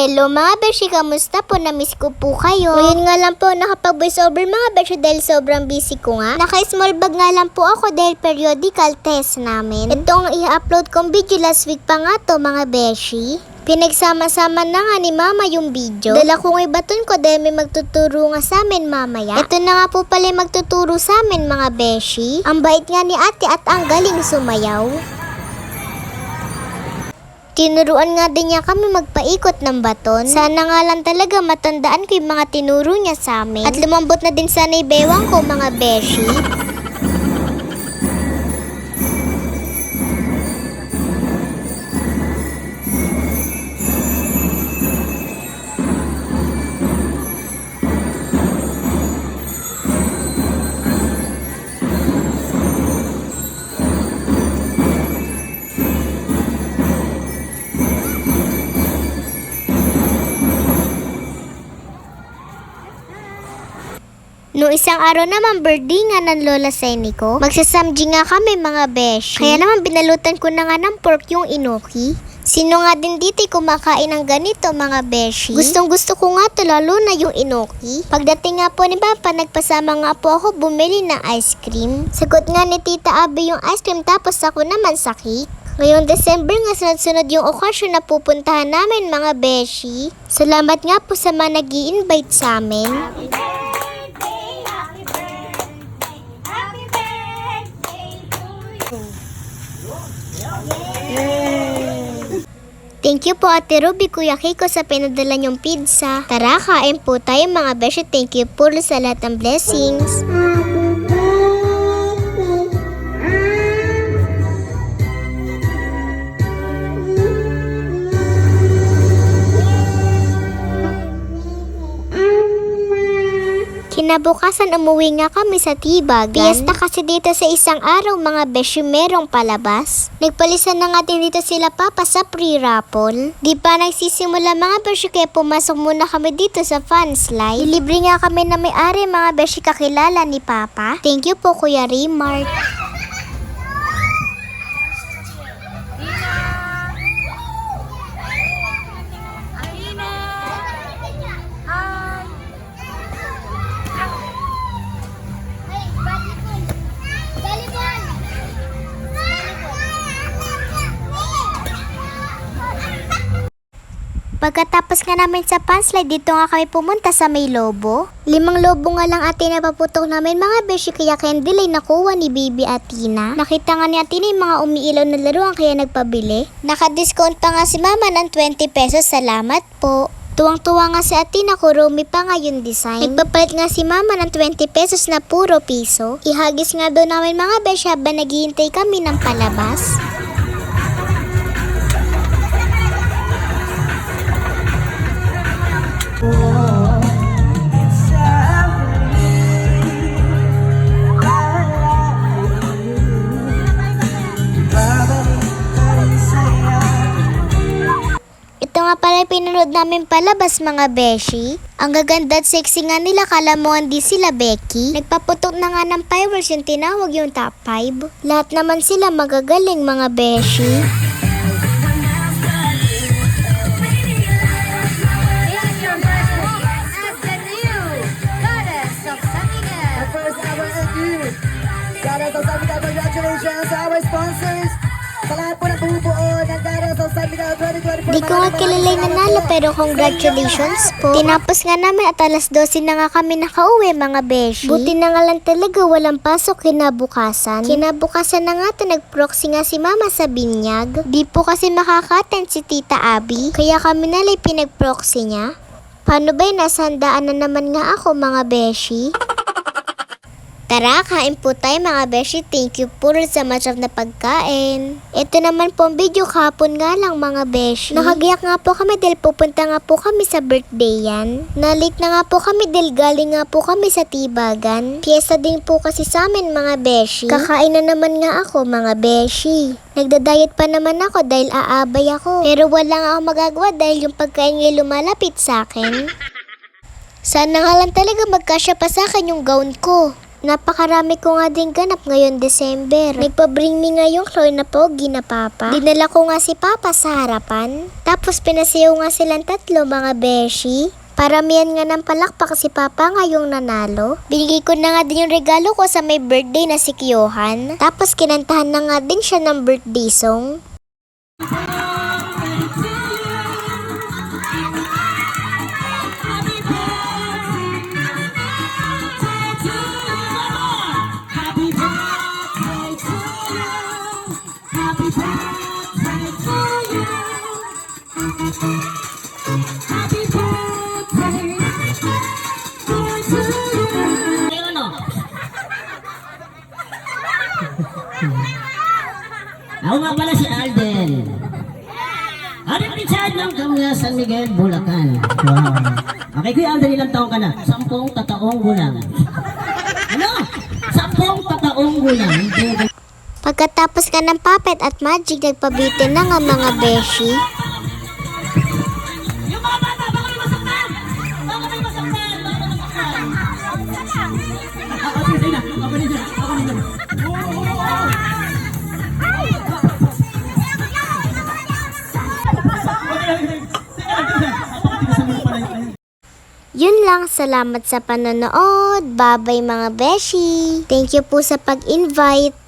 Hello mga beshi, kamusta po? Namiss ko po kayo. Ngayon nga lang po nakapag-voice over mga beshi dahil sobrang busy ko nga. Naka-small bag nga lang po ako dahil periodical test namin. Itong i-upload kong video last week pa nga to mga beshi. Pinagsama-sama na nga ni mama yung video. Dala ko ng baton ko dahil may magtuturo nga sa amin mamaya. Ito na nga po pala magtuturo sa amin mga beshi. Ang bait nga ni ate at ang galing sumayaw. Tinuruan nga din niya kami magpaikot ng baton. Sana nga lang talaga matandaan ko yung mga tinuro niya sa amin. At lumambot na din sana yung bewang ko mga beshi. Noong isang araw naman, birthday nga ng Lola Seni ko. Magsasamji nga kami mga beshi. Kaya naman binalutan ko na nga ng pork yung inoki. Sino nga din dito kumakain ng ganito mga beshi? Gustong gusto ko nga to lalo na yung inoki. Pagdating nga po ni Papa, nagpasama nga po ako bumili ng ice cream. Sagot nga ni Tita Abby yung ice cream tapos ako naman sa cake. Ngayong December nga sunod-sunod yung okasyon na pupuntahan namin mga beshi. Salamat nga po sa mga nag invite sa amin. Thank you po Ate Ruby, Kuya Kiko sa pinadala niyong pizza. Tara, kain po tayo mga beshi. Thank you po sa lahat ng blessings. Kinabukasan umuwi nga kami sa Tibagan. Piyesta kasi dito sa isang araw mga beshi merong palabas. Nagpalisan na nga din dito sila papa sa pre-raffle. Di pa nagsisimula mga beshi kaya pumasok muna kami dito sa fun slide. Libre nga kami na may-ari mga beshi kakilala ni papa. Thank you po Kuya Remark. Pagkatapos nga namin sa panslide, dito nga kami pumunta sa may lobo. Limang lobo nga lang ate na paputok namin mga beshi kaya candle ay nakuha ni Bibi Atina. Nakita nga ni Atina yung mga umiilaw na laruan kaya nagpabili. Naka-discount pa nga si mama ng 20 pesos. Salamat po. Tuwang-tuwa nga si Atina Kurumi pa nga yung design. Nagpapalit nga si mama ng 20 pesos na puro piso. Ihagis nga doon namin mga beshi habang naghihintay kami ng palabas. Pinanood namin palabas mga beshi. Ang gaganda at sexy nga nila, kala mo hindi sila Becky. Nagpaputok na nga ng fireworks yung tinawag yung top 5. Lahat naman sila magagaling mga beshi. congratulations our sponsors. Sa lahat po Di ko nga kilala yung nanalo pero congratulations po. Tinapos nga namin at alas 12 na nga kami nakauwi mga beshi. Buti na nga lang talaga walang pasok kinabukasan. Kinabukasan na nga to nagproxy nga si mama sa binyag. Di po kasi makaka-attend si tita Abby. Kaya kami nalay pinag-proxy niya. Paano ba nasa handaan na naman nga ako mga beshi? Tara, kain po tayo mga beshi. Thank you po sa masarap na pagkain. Ito naman po ang video kahapon nga lang mga beshi. Nakagiyak nga po kami dahil pupunta nga po kami sa birthday yan. Nalik na nga po kami dahil galing nga po kami sa Tibagan. Piyesta din po kasi sa amin mga beshi. Kakain na naman nga ako mga beshi. Nagda-diet pa naman ako dahil aabay ako. Pero wala nga ako magagawa dahil yung pagkain ngay lumalapit sa akin. Sana nga lang talaga magkasya pa sa akin yung gown ko. Napakarami ko nga din ganap ngayon December. Nagpa-bring me nga yung Chloe na pogi na papa. Dinala ko nga si papa sa harapan. Tapos pinasayaw nga silang tatlo mga beshi. Paramihan nga ng palakpak si Papa nga yung nanalo. Binigay ko na nga din yung regalo ko sa may birthday na si Kiyohan. Tapos kinantahan na nga din siya ng birthday song. Ako nga pala si Alden. Alden Richard ng Kamya San Miguel, Bulacan. Okay, Kuya Alden, ilang taong ka na? Sampung tataong gulang. Ano? Sampung tataong gulang. Pagkatapos ka ng puppet at magic, nagpabitin na nga mga beshi. Yun lang, salamat sa panonood. Bye-bye mga beshi. Thank you po sa pag-invite.